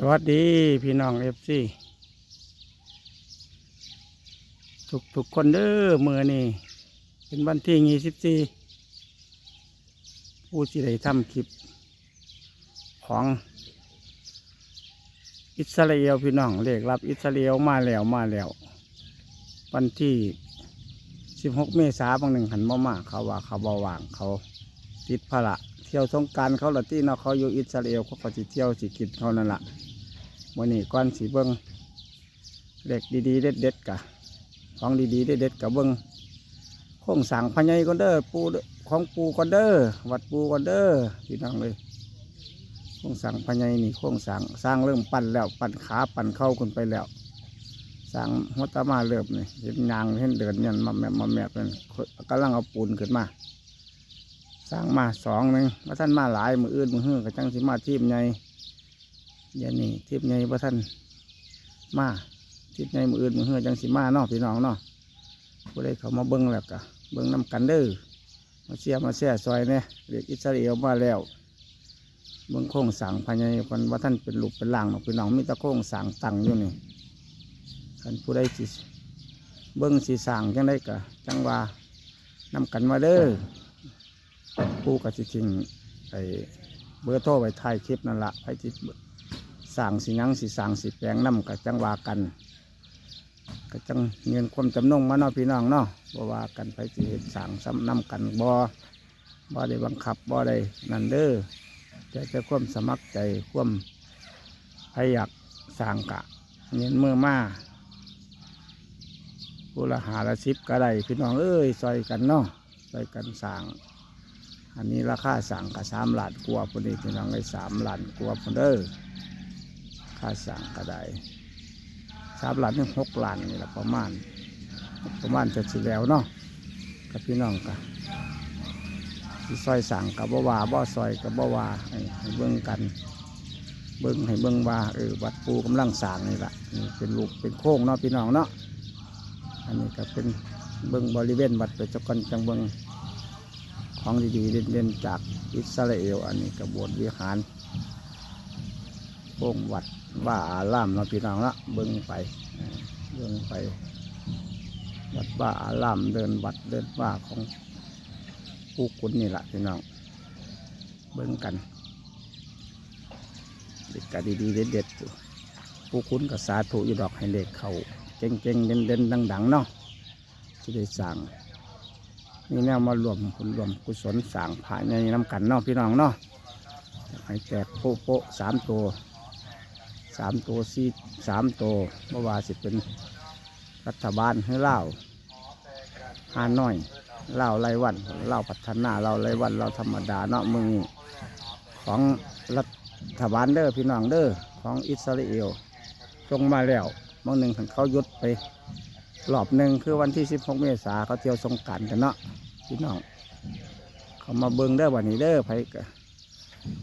สวัสดีพี่น้องเอฟซีทุกทุกคนเด้อมือนี่เป็นวันที่ยี่สิบสี่ผู้ที่ได้ทำคลิป ของ อิสราเอลพี่น้องเลขรับ อิสราเอลมาแล้วมาแล้ว วันที่สิบหกเมษาบางหนึ่งหันมามาเขาว่าเขาเบาหวางเขาติดภาระเที่ยวสงกรารเขาละที่เนาะเขาอยู่อิสราเอลเขาก็สิเที่ยวสิกินเขานั่นละ วันนี้ก้อนสีเบิงเด็กดีๆเด็ดๆกะของดีๆเด็ดๆกะเบิงโค้งสั่งพญายก็เด้อปูเด้อของปูก็เด้อวัดปูก็เด้อพี่น้องเลยโค้งสั่งพญายนี่โค้งสั่งสร้างเริ่มปั้นแล้วปั้นขาปั้นเข้าคนไปแล้วสร้างหัวตามาเริ่มนี่เห็นยางเห็นเดินยันมาแมบมาแมบนั่นกำลังเอาปูนขึ้นมาสร้างมาสองหนึ่งว่าท่านมาหลายมืออื่นมือหื้อก็จังสิมาทีมใหญ่ ยวนี้ทีมใหญ่ว่าท่านมาทีมใหญ่มืออื่นมือหื้อจังสิมาเนาะพี่น้องเนาะผู้ใดเขามาเบิ้งแล้วก็เบิ้งน้กันเด้อมาเสียมาเสียซอยเนี่ยเรียกอิสราเอลมาแล้วเบิ้งโค้งสั่งภายในคนว่าท่านเป็นหลูกเป็นหลางเนาะพี่น้องมีตะโค้งสั่งตังอยู่นี่คันผู้ใดสิเบิ้งสีสั่งจังได้กะจังว่านำกันมาเด้อปูกับจริงไอเบอร์โทรไว้ท้ายคลิปนั่นละไอ้ที่ สั่งสิยังสิสั่งสิแปลงน้ำกับจังว่ากันก็จังเงินความจำนงมาเนาะพี่น้องเนาะบ่ว่ากันไปสิสั่งซ้ำน้ำกันบ่บ่ได้บังคับบ่ได้นั่นเด้อแต่จะความสมัครใจความใครอยากสั่งกะเงินเมื่อมาผู้ละหาละสิบก็ได้พี่น้องเอ้ยซอยกันเนาะซอยกันสั่งอันนี้ราคาสั่งกับสามล้านกว่าพอดีพี่น้องได้สามล้านกว่าพอเด้อ ค่าสั่งก็ได้สามล้านถึงหกล้านนี่แหละประมาณ ประมาณจะสิแล้วเนาะกับพี่น้องกันที่ซอยสั่งกับบ่ว่าบ่ซอยกับบ่ว่าให้เบิ่งกัน เบิ่งให้เบิ่งว่าเออวัดปูกำลังสั่งนี่แหละนี่เป็นลูกเป็นโค้งเนาะพี่น้องเนาะอันนี้ก็เป็นเบิ่งบริเวณวัดไปจักกันจังเบิ่งของดีๆเด่นๆจากอิสราเอลอันนี้กระบวนวิหาร โป่งวัดว่าอารามเราพี่น้องละเบิ้งไปเบิ้งไป วัดว่าอารามเดินวัดเดินว่าของผู้กุนนี่แหละพี่น้องเบิ้งกันเด็กกะดีๆเด็ดๆอยู่ผู้คุ้นกับสาธุอยู่ดอกให้เด็กเขาเก่งๆเด่นๆดังๆเนาะที่ได้สั่งนี่แนวมารวมผลรวมกุศลสร้างผาในน้ำกันเนาะพี่น้องเนาะให้แตกโป๊ะโป๊ะสามตัว สามตัวสี่สามตัวเมื่อวานสิเป็นรัฐบาลให้เล่าหาน้อยเล่าไรวันเล่าพัฒนาเล่าไรวันเราธรรมดาเนาะมึงของรัฐบาลเด้อพี่น้องเด้อของอิสราเอลส่งมาแล้วบางหนึ่งเขายุดไปรอบหนึ่งคือวันที่ 16 เมษาเขาเที่ยวสงกรารกันเนาะพี่น้องเขามาเบิ้งได้อวันนี้เด้อไผก็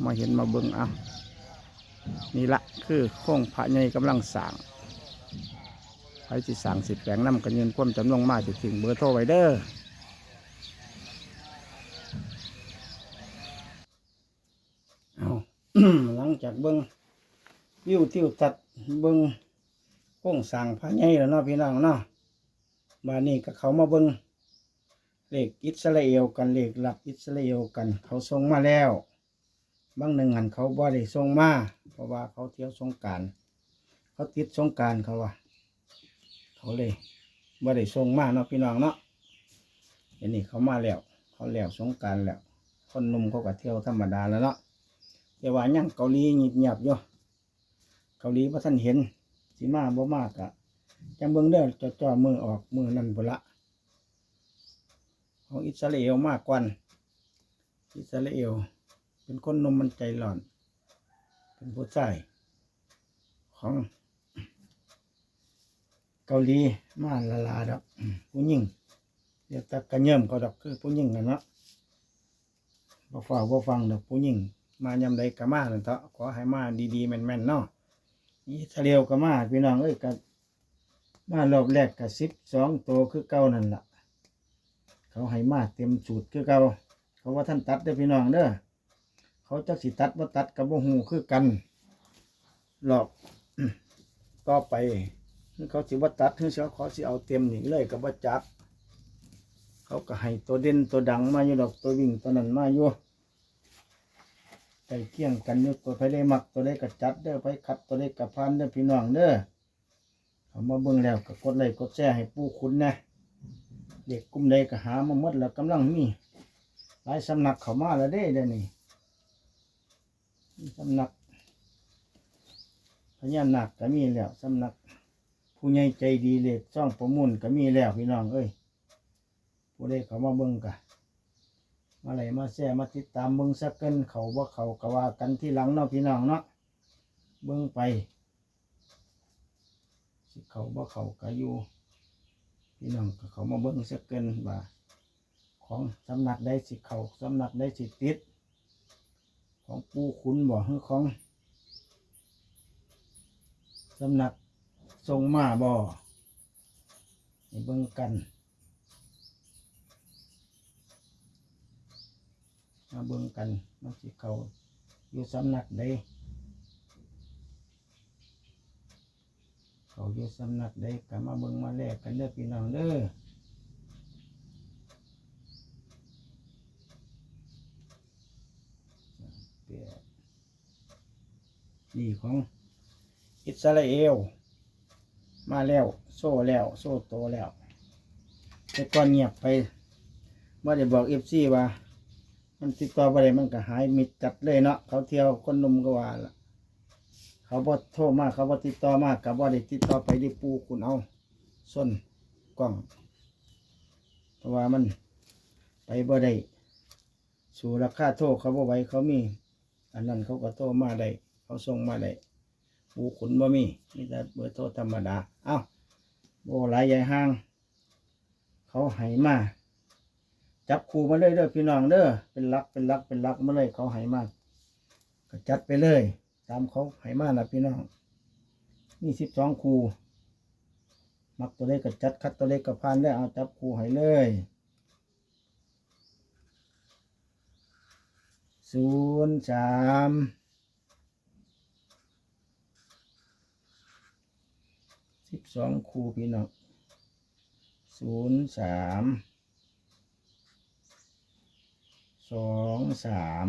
มาเห็นมาเบิ้งเอา นี่ละคือโค้งพระใหญ่กำลังสร้างไผสิสั่งสิแปลงน้ำกันเงินความจำลงมาสิถึงเบอร์โทรไวเด้อเอาหลังจากเบิ้งวิวทิวทัศน์เบิ้งโค้งสั่งพระใหญ่แล้วเนาะพี่น้องเนาะบานนี้ก็เขามาเบิ้งเลขอิสราเอลกันเลขหลักอิสราเอลกัน เขาส่งมาแล้ว บางหนึ่งหันเขาบ่ได้ส่งมาเพราะว่าเขาเที่ยวสงการเขาติดสงการเขาว่าเขาเลยบ่ได้ส่งมาเนาะพี่น้องเนาะอันนี้เขามาแล้วเขาแล้วสงการแล้ว คนหนุ่มเขาก็เที่ยวธรรมดาแล้วเนาะแต่ว่ายังเกาหลีเงียบอยู่เกาหลีพระท่านเห็นสีมาบ่มากอะจังเบิ่งเด้อจอจ่อมือออกมือนั่นพุ่นละของอิสราเอลมากกว่าอิสราเอล เป็นคนนมมันใจร้อน เป็นผู้ชายของ เกาหลีมาละลาดอกผู้หญิงเดี๋ยวตักระเยิ่มเขาดอกคือผู้หญิงนั่นเนาะบ่ฟ้าบ่ฟังดอกผู้หญิงมายำใดก็มานั่นเถอะขอให้มาดีๆแม่นๆเนาะนี่ทะเลวก็มาพี่น้องเอ้ยกับมารอบแรกกับสิบสองตัวคือเก่านั่นละ่ะ เขาให้มาเต็มสูตรคือเก่าเขาว่าท่านตัดเด้อพี่น้องเด้อ เขาจักสิตัดว่าตัดกับบ่หูคือกัน หลอกต่อไปเขาสิว่าตัดถึงเขาขอสิเอาเต็มหนีเลยกับว่าจัก เขาก็ให้ตัวเด่นตัวดังมาอยู่ดอกตัววิ่งตัวนั้นมาอยู่ใกล้เคียงกันอยู่ตัวไปได้มักตัวได้กระจัดเด้อไปขัดตัวได้กระพันเด้อพี่น้องเด้อเขามาเบิ่งแล้วก็กดไลค์กดแชร์ให้ปู่คุณนะเด็กกลุ่มใดก็หามาหมดแล้วกำลังมีหลายสำนักเขามาแล้วเด้เด้อนี่ สำนักพญานาคก็มีแล้วสำนัก ผู้ใหญ่ใจดีเล็กซ่องประมุนก็มีแล้วพี่น้องเอ้ยผู้ใดเขามาเบิ่งกะมาไหลมาแซ่มาติดตามเบิ่งสักเกินเขาว่าเขาก็ว่ากันที่หลังเนาะพี่น้องเนาะเบิ่งไปสิเขาว่าเขาก็อยู่พี่น้องก็เขามาเบิ่งสักเกินว่า ของสำนักใดสิเขาสำนักใดสิติด ของปูขุนบ่คือของสำนักทรงมาบ่ให้เบิ่งกันมาเบิ่งกันมันสิเขาอยู่สำนักใดเขาอยู่สำนักใดก็มาเบิ่งมาแลกกันเด้อพี่น้องเด้อแปด นี่ของอิสราเอล มาแล้ว โซ่แล้ว โซ่โตแล้วแต่ก่อนเงียบไปเมื่อได้บอกเอฟซีว่า มันติดต่อไปไมันก็หายมิดจัดเลยเนาะเขาเที่ยวคนนมก็ว่าละเขาบอโทรมากเขาบอติดต่อมากกับบ่ได้ติดต่อไปที่ปูคุณเอาส้นกล้อง เพราะว่ามันไปบ่ได้สู่ราคาโทรเขาบ่ไหวเขามี อันนั้นเขาก็โทรมาได้ เขาส่งมาได้ปูขุนบ่มีมีแต่เบอร์โทรธรรมดา เอ้าโบหลายใหญ่ห้าง เขาให้มา จับคู่มาเลยเด้อพี่น้องเด้อเป็นลักเป็นลักเป็นลักมาเลยเขาให้มาก็จัดไปเลย ตามเขาให้มานะพี่น้องนี่สิบสองคู่มักตัวเล็กก็จัดคัดตัวเล็กก็พานได้เอาจับคู่ให้เลยศูนย์สาม สิบสองคูพี่น้องศูนย์สามสองสาม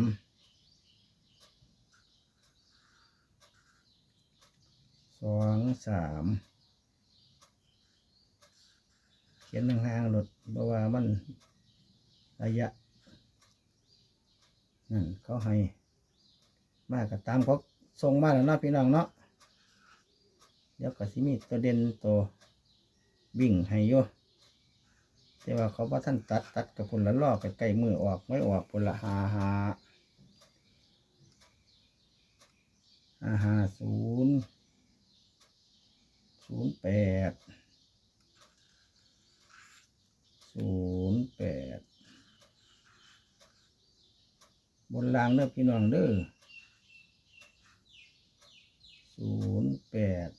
สองสามเขียนห่างๆหลดเพราะว่ามันระยะนั่นเขาให้ มาก็ตามเขาส่งมาแล้วนาะพี่น้องเนาะ เดี๋ยวก็สิมีตัวเด่นตัววิ่งให้ยู่แต่ว่าเขาว่าท่านตัดตัดกับผลละลอกใกล้มือออกไม่ออกผลละหาหาหาหาศูนย์ศูนย์แปดศูนย์แปดบนรางเด้อพี่น้องเด้อศูนย์แปด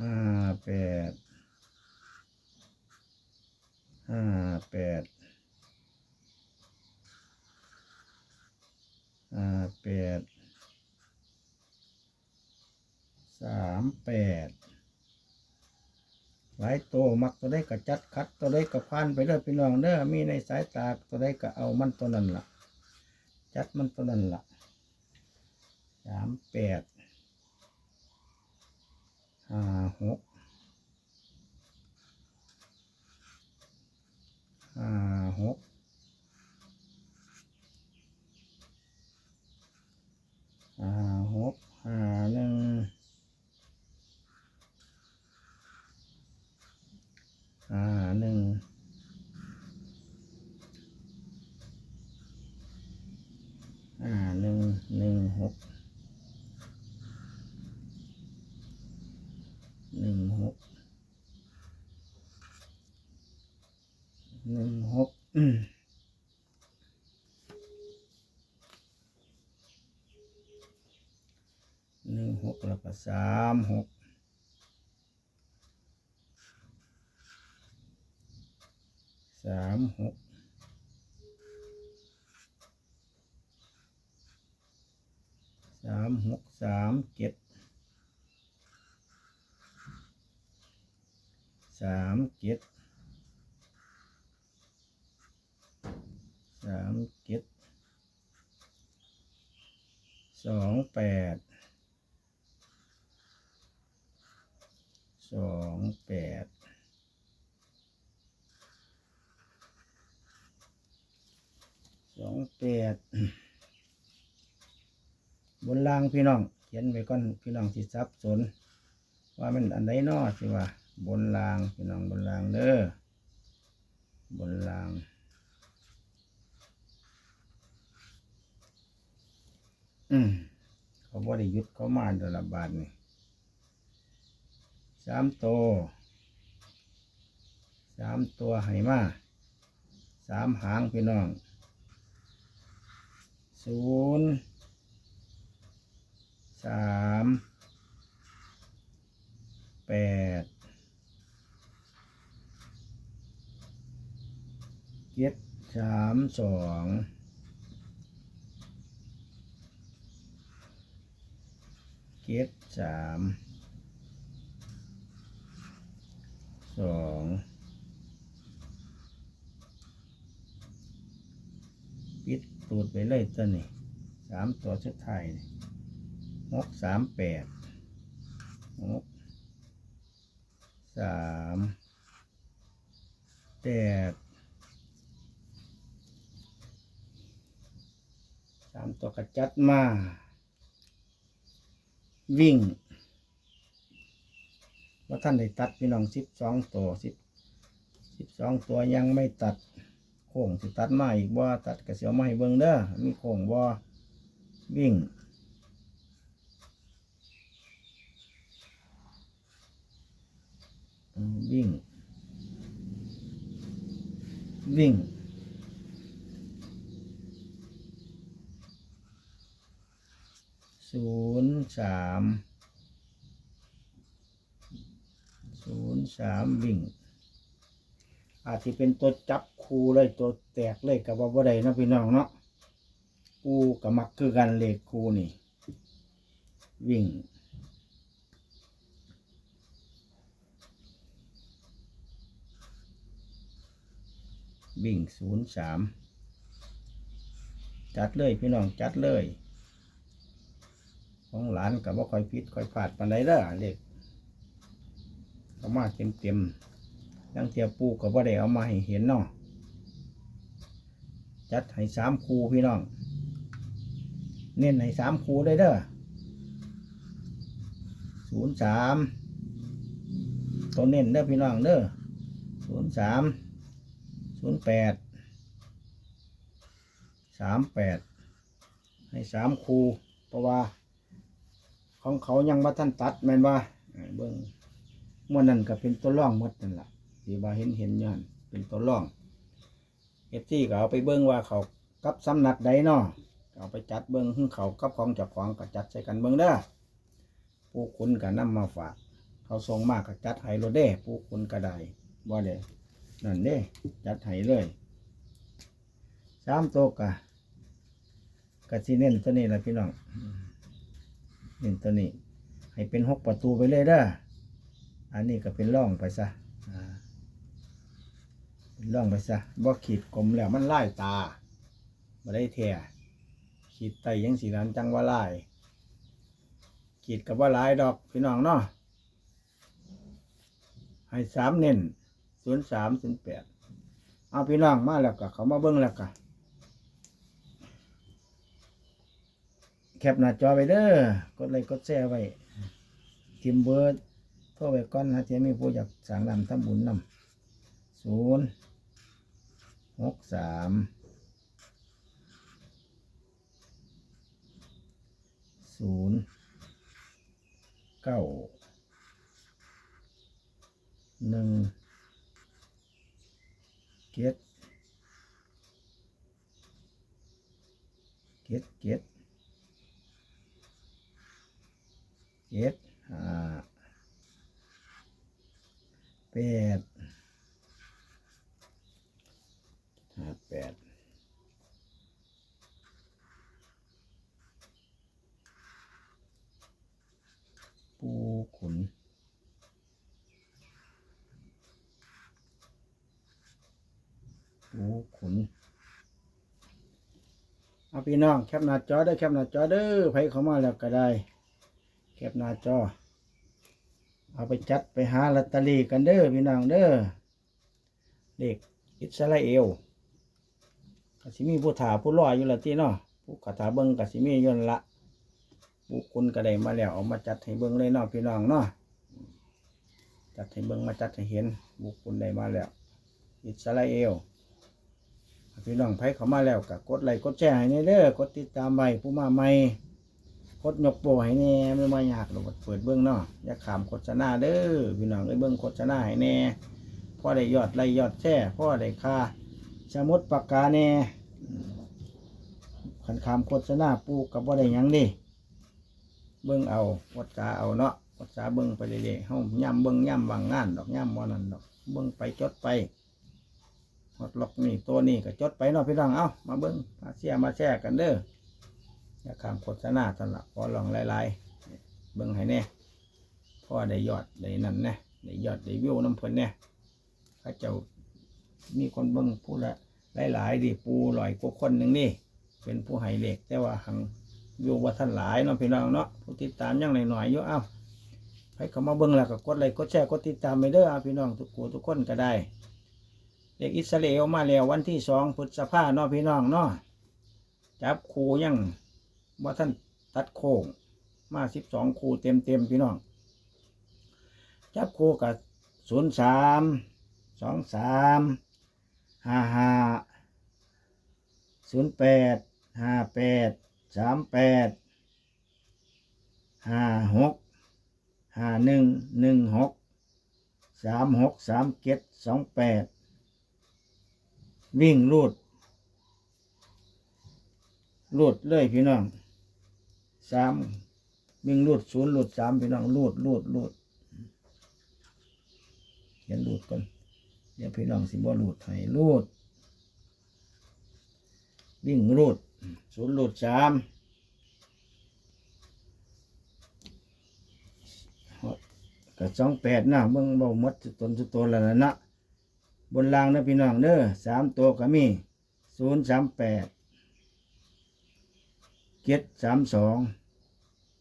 ห้าแปดห้าแปดห้าแปดสามแปดหลายตัวมักตัวได้ก็จัดคัดตัวได้ก็พันไปเด้อยพี่น้องเด้อมีในสายตาตัวได้ก็เอามันตัวนั้นละ่ะ จัดมันตัวนั้นละ่ะสามแปด ห้าหก ห้าหกห้าหกห้าหนึ่งห้าหนึ่งห้าหนึ่งหนึ่งหกหนึ่งหก หนึ่งหก อืมหนึ่งหกแล้วก็สามหกสามหกสสามหกสามเจ็ดสามเจ็ด สามเจ็ดสองแปดสองแปดสองแปดบนรางพี่น้อง เขียนไปก่อนพี่น้องสิซับสน ว่ามันอันใดนอสิว่า บนรางพี่น้องบนรางเด้อบนราง อืมเขาบ่ได้ยุดเขามาแตละบาทนี่สามตัวสามตัวให้มาสามหางพี่น้องศูนย์สามแปดเจ็ดสามสอง เจ็ดสามสองปิดตูดไปเลยตัวนี้สามตัวสุดท้ายนี่หกสามแปดหกสามแปดสามตัวกระจัดมา วิ่งว่าท่านได้ตัดพี่น้องสิบสองตัวสิบสิบสองตัวยังไม่ตัดโค้งสิตัดมาอีกบ่าตัดกระเสียวมาให้เบิ่งเด้อมีโค้งบ่วิ่งวิ่งวิ่ง ศูนย์สามศูนย์สามวิ่ง อาจจะเป็นตัวจับคูเลยตัวแตกเลยกับว่าบ่ได้นะพี่น้องเนาะกูกับมักคือกันเลขคูนี่ วิ่งวิ่งศูนย์สามจัดเลยพี่น้องจัดเลย ของหลานกับว่าคอยพิษคอยผาดปันไดเด้อเล็กเอามาเต็มเต็มยังเทียปูกับว่าได้เอามาให้เห็นเนาะจัดให้สามคูพี่น้อง เน้นให้สามคูเลยเด้อศูนย์สามตัวเน้นเด้อพี่น้องเด้อศูนย์สามศูนย์แปดสามแปดให้สามคูเพราะว่า ของเขายังมาท่านตัดแม่นว่าเบิ้งมื่อนั้นก็เป็นตัวร่องหมดนั่นแหละที่ว่าเห็นเห็นย้อนเป็นตัวร่องเอฟซีก็เอาไปเบิ้งว่าเขากับสำนักใดเนาะเอาไปจัดเบิ้งหึ่งเขากับของจ้าของก็จัดใส่กันเบิ้งเด้อผู้คุณก็นำมาฝาก เขาส่งมากก็จัดให้โรเด้ผู้คุณก็ได้ว่าเด้นั่นเด้จัดให้เลยสามตัวกะกะที่เน้นตัวนี้แหละพี่น้อง เน้นตัวนี้ ให้เป็นหกประตูไปเลยเด้ออันนี้ก็เป็นร่องไปซะอ่าเป็นร่องไปซะบ่ขีดกลมแล้วมันไล่ตาบ่ได้แท่ขีดไตยังสีนั้นจังว่าไล่ขีดกับว่าหลายดอกพี่น้องเนาะให้สามเน้นศูนย์สามศูนย์แปดเอาพี่น้องมาแล้วก็เขามาเบิ้งแล้วก็ แคปหน้าจอไปเด้อกดไลค์กดแชร์ไว้ทิมเบิร์ดโทรไปก่อนนะที่มีผู้อยากสั่งนำทำบุญนำศูนย์หกสามศูนย์เก้าหนึ่งเก็ดเก็ดเก็ด เจ็ดห้าแปดห้าแปดปูขุนปูขุนเอาพี่น้องแคปหน้าจอได้แคปหน้าจอเด้อไผเข้ามาแล้วก็ได้ แคปหน้าจอ เอาไปจัดไปหาลอตเตอรี่กันเด้อพี่น้องเด้อเด็กอิสราเอลก็สิมีผู้ถาผู้รออยู่ละที่เนาะผู้กถาเบิ่งก็สิมีย่นละผู้คุณก็ได้มาแล้วเอามาจัดให้เบิ่งเลยเนาะพี่น้องเนาะจัดให้เบิ่งมาจัดให้เห็นบุคคลได้มาแล้ว อิสราเอลพี่น้องไผเข้ามาแล้วก็กดไลค์กดแชร์ให้เด้อกดติดตามไว้ผู้มาใหม่ ดยกโปรให้แน่ไม่มายากหรอกเปิดเบื้องเนาะอย่าขามโฆษณาเด้อพี่น้องเอ้เบื้องโฆษณาให้แน่พ่อได้ยอดไล่ยอดแช่พ่อได้ค่าสมุดปากกาแน่ขันขามโฆษณาปูกับว่าได้ยังดิเบื้องเอาวัดกาเอาเนาะวัดกาเบื้องไปเรื่อยๆเฮาย่ำเบื้องย่ำวางงานดอกย่ำวันนั้นดอกเบื้องไปจดไปฮอดล็อกนี่ตัวนี้ก็จดไปเนาะพี่น้องเอ้ามาเบื้องมาเชียมาแชร์กันเด้อ อย่าขามโฆษณาตอนละพอลองหลายๆเบิ่งให้แน่พ่อได้ยอดได้นั่นแน่ได้ยอดได้วิวน้ำเพิ่นแน่เข้าเจ้ามีคนเบิ่งผู้ละหลายๆดิปูลอยกว่าคนหนึ่งนี่ เป็นผู้ให้เหล็กแต่ว่าหังวิวว่าท่านหลายเนาะพี่น้องเนาะผู้ติดตามยังหน่อยๆอยู่เอ้าให้เขามาเบิ่งแล้วก็กดไลค์กดแชร์กดติดตามไปเด้อเอาพี่น้องทุกคนทุกคนก็ได้เด็กอิสราเอลมาแล้ววันที่สองพฤษภาเนาะพี่น้องเนาะจับคูยัง ว่าท่านตัดโค้งมาสิบสองคูเต็มเต็มพี่น้อง จับคูกับศูนย์สามสองสามห้าห้าศูนย์แปดห้าแปดสามแปดห้าหกห้าหนึ่งหนึ่งหกสามหกสามเจ็ดสองแปดวิ่งรูดรูดเลยพี่น้อง สามวิ่งรูดศูนย์รูดสามพี่น้องรูดรูดรูดเขียนรูดก่อนเดี๋ยวพี่น้องสิบ่รูดให้รูด วิ่งรูดศูนย์รูดสามกับสองแปดนะเบิ่งเบาหมดสุดตนสุดตนแล้วนะนะบนรางนะพี่น้องเด้อสามตัวก็มีศูนย์สามแปด เจ็ดสามสอง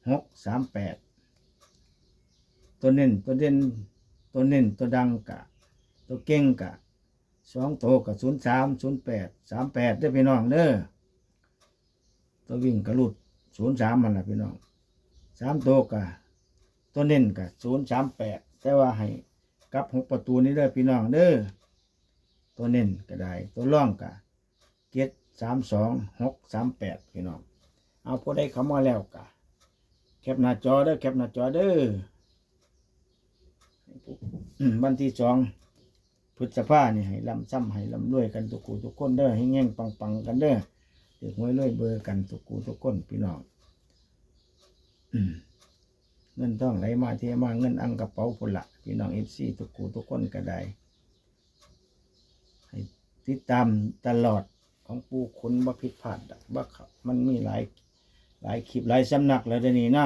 หกสามแปดตัวเน้นตัวเด่นตัวเน้นตัวดังกะ ตัวเก่งกะสองโตกับศูนย์สามศูนย์แปดสามแปดได้พี่น้องเด้อตัววิ่งกระลุดศูนย์สามมันละพี่น้องสามโตัวกะตัวเน้นกะศูนย์สามแปดแต่ว่าให้กับหกประตูนี้เด้อพี่น้องเด้อตัวเน้นก็ได้ ตัวร่องกะเจ็ดสามสองหกสามแปดพี่น้อง เอาผู้ใดเข้ามาแล้วกะแคปหน้าจอเด้อแคปหน้าจอเด้อวันที่สองพฤษภาเนี่ยให้ลำซ้ำให้ลำรวยกันทุกคู่ทุกคนเด้อให้แง่งปังปังกันเด้อเด็กหวยรวยเบอร์กันทุกคู่ทุกคนพี่น้องเงินต้องไหลมาเทมาเงินอังกระเป๋าพละพี่น้องเอฟซีทุกคู่ทุกคนก็ได้ให้ติดตามตลอดของปูคุณบ่ผิดพลาดบ่มันมีหลาย หลายคลิปหลายสำนักแล้วเดี๋ยวนี้นะ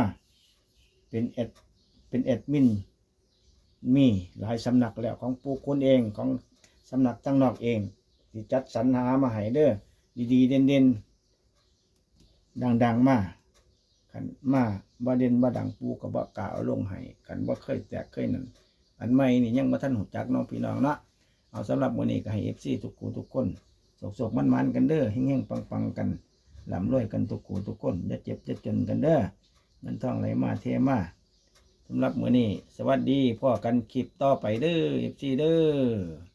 เป็นเอ็ดเป็นเอ็ดมินมีหลายสำนักแล้วของปูคุณเองของสำนักตั้งนอกเองที่จัดสรรหามาให้เด้อดีๆเด่นๆดังๆมาขันมาบ่เด่นบ่ดังปูกับบ่กล่าวลงให้ขันบ่เคยแตกเคยนั่นอันใหม่นี่ยังบ่ทันหูจักน้องพี่น้องเนาะเอาสำหรับวันนี้ก็ให้ FC ทุกคนทุกคนสกๆมันๆกันเด้อแห้งๆปังๆกัน ลำรวยกันทุกคู่ทุกคนจะเจ็บจะจนกันเด้อเงินทองไหลมาเทมาสำหรับมือนี้ สวัสดีพ่อกันคลิปต่อไปเด้อ FC เด้อ